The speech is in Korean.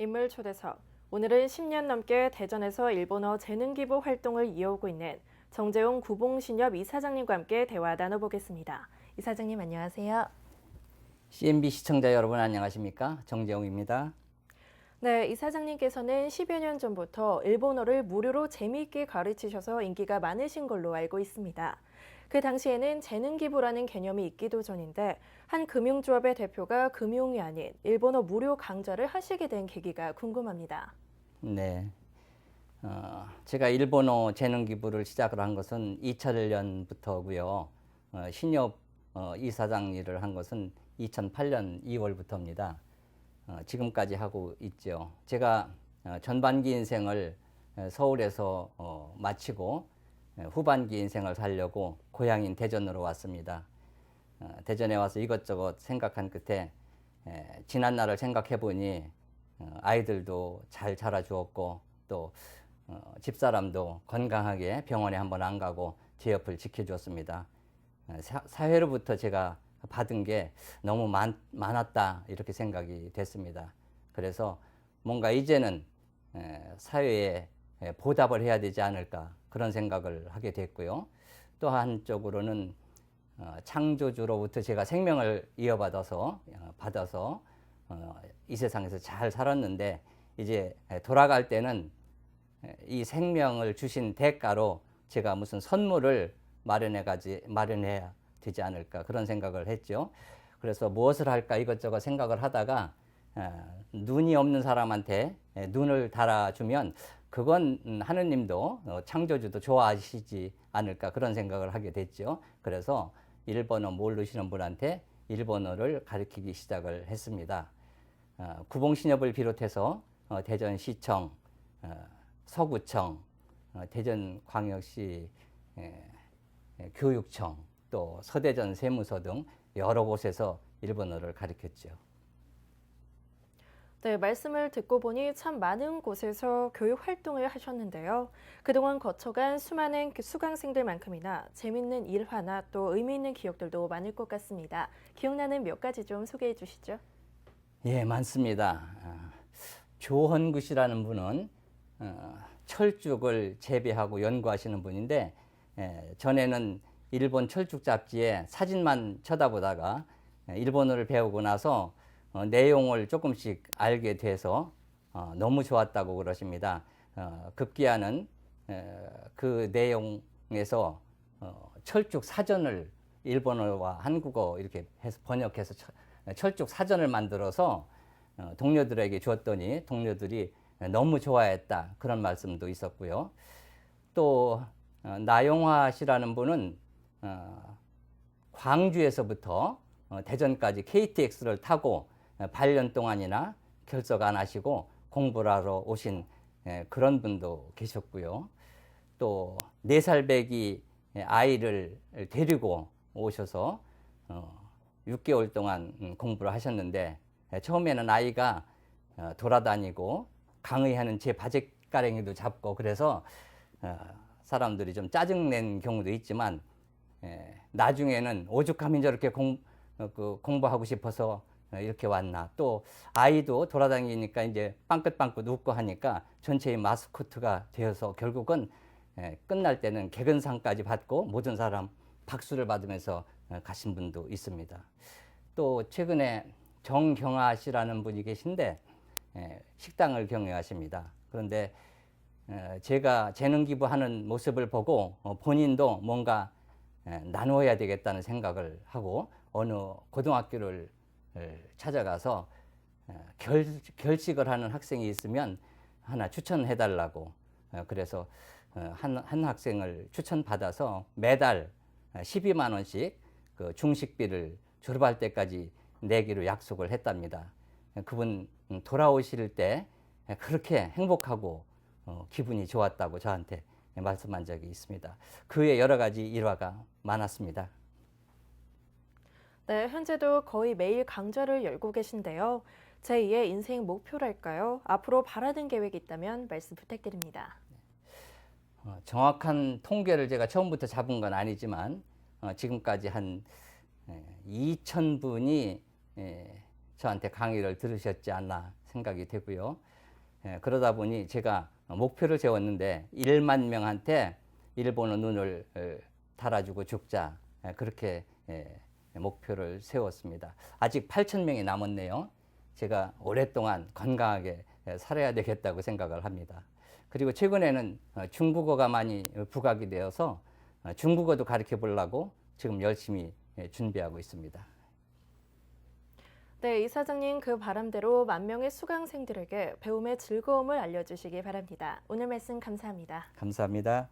인물 초대석. 오늘은 10년 넘게 대전에서 일본어 재능 기부 활동을 이어오고 있는 정재용 구봉신협 이사장님과 함께 대화 나눠보겠습니다. 이사장님 안녕하세요. CNB 시청자 여러분 안녕하십니까? 정재웅입니다. 네, 이사장님께서는 10여 년 전부터 일본어를 무료로 재미있게 가르치셔서 인기가 많으신 걸로 알고 있습니다. 그 당시에는 재능 기부라는 개념이 있기도 전인데 한 금융조합의 대표가 금융이 아닌 일본어 무료 강좌를 하시게 된 계기가 궁금합니다. 네. 어, 제가 일본어 재능 기부를 시작을 한 것은 2001년부터고요. 어, 신협 어, 이사장 일을 한 것은 2008년 2월부터입니다. 어, 지금까지 하고 있죠. 제가 어, 전반기 인생을 어, 서울에서 어, 마치고 어, 후반기 인생을 살려고 고향인 대전으로 왔습니다. 어, 대전에 와서 이것저것 생각한 끝에 에, 지난 날을 생각해 보니 어, 아이들도 잘 자라주었고 또 어, 집사람도 건강하게 병원에 한번 안 가고 제 옆을 지켜주었습니다. 어, 사, 사회로부터 제가 받은 게 너무 많, 많았다 이렇게 생각이 됐습니다. 그래서 뭔가 이제는 에, 사회에 에, 보답을 해야 되지 않을까 그런 생각을 하게 됐고요. 또 한쪽으로는 어, 창조주로부터 제가 생명을 이어받아서 어, 받아서 어, 이 세상에서 잘 살았는데 이제 돌아갈 때는 이 생명을 주신 대가로 제가 무슨 선물을 마련해 가지 마련해야 되지 않을까 그런 생각을 했죠. 그래서 무엇을 할까 이것저것 생각을 하다가 어, 눈이 없는 사람한테 에, 눈을 달아주면 그건 음, 하느님도 어, 창조주도 좋아하시지 않을까 그런 생각을 하게 됐죠. 그래서 일본어 모르시는 분한테 일본어를 가르치기 시작을 했습니다. 어, 구봉신협을 비롯해서 어, 대전시청, 어, 서구청, 어, 대전광역시 에, 에, 교육청, 또 서대전 세무서 등 여러 곳에서 일본어를 가르쳤죠. 네, 말씀을 듣고 보니 참 많은 곳에서 교육 활동을 하셨는데요. 그동안 거쳐간 수많은 그 수강생들만큼이나 재밌는 일화나 또 의미 있는 기억들도 많을 것 같습니다. 기억나는 몇 가지 좀 소개해 주시죠. 예, 많습니다. 아, 조헌구 씨라는 분은 어, 철쭉을 재배하고 연구하시는 분인데 예, 전에는 일본 철쭉 잡지에 사진만 쳐다보다가 예, 일본어를 배우고 나서 어, 내용을 조금씩 알게 돼서 어, 너무 좋았다고 그러십니다. 어, 급기야는 에, 그 내용에서 어, 철쭉 사전을 일본어와 한국어 이렇게 해서 번역해서 철- 철쭉 사전을 만들어서 어, 동료들에게 주었더니 동료들이 너무 좋아했다 그런 말씀도 있었고요. 또 어, 나용화 씨라는 분은 어, 광주에서부터 어, 대전까지 KTX를 타고 어, 8년 동안이나 결석 안 하시고 공부를 하러 오신 예, 그런 분도 계셨고요. 또네살 배기 아이를 데리고 오셔서 어, 6개월 동안 음, 공부를 하셨는데 예, 처음에는 아이가 어, 돌아다니고 강의하는 제 바지가랭이도 잡고 그래서 어, 사람들이 좀 짜증낸 경우도 있지만 예, 나중에는 오죽하면 저렇게 공, 어, 그 공부하고 싶어서 어, 이렇게 왔나. 또 아이도 돌아다니니까 이제 빵긋빵긋 웃고 하니까 전체의 마스코트가 되어서 결국은 예, 끝날 때는 개근상까지 받고 모든 사람 박수를 받으면서 어, 가신 분도 있습니다. 또 최근에 정경아 씨라는 분이 계신데 예, 식당을 경영하십니다. 그런데 에, 제가 재능 기부하는 모습을 보고 어, 본인도 뭔가 에, 나누어야 되겠다는 생각을 하고 어느 고등학교를 에, 찾아가서 에, 결, 결식을 하는 학생이 있으면 하나 추천해 달라고 어, 그래서 어, 한, 한 학생을 추천받아서 매달 12만 원씩 그 중식비를 졸업할 때까지 내기로 약속을 했답니다. 그분 음, 돌아오실 때 그렇게 행복하고 어, 기분이 좋았다고 저한테 말씀한 적이 있습니다. 그외 여러 가지 일화가 많았습니다. 네, 현재도 거의 매일 강좌를 열고 계신데요. 제2의 인생 목표랄까요? 앞으로 바라는 계획이 있다면 말씀 부탁드립니다. 어, 정확한 통계를 제가 처음부터 잡은 건 아니지만 어, 지금까지 한 2천 분이 에, 저한테 강의를 들으셨지 않나 생각이 되고요. 예, 그러다 보니 제가 목표를 세웠는데 1만 명한테 일본어 눈을 어, 달아주고 죽자 예, 그렇게 예, 목표를 세웠습니다. 아직 8천 명이 남았네요. 제가 오랫동안 건강하게 예, 살아야 되겠다고 생각을 합니다. 그리고 최근에는 어, 중국어가 많이 부각이 되어서 어, 중국어도 가르쳐 보려고 지금 열심히 예, 준비하고 있습니다. 네, 이사장님 그 바람대로 만 명의 수강생들에게 배움의 즐거움을 알려주시기 바랍니다. 오늘 말씀 감사합니다. 감사합니다.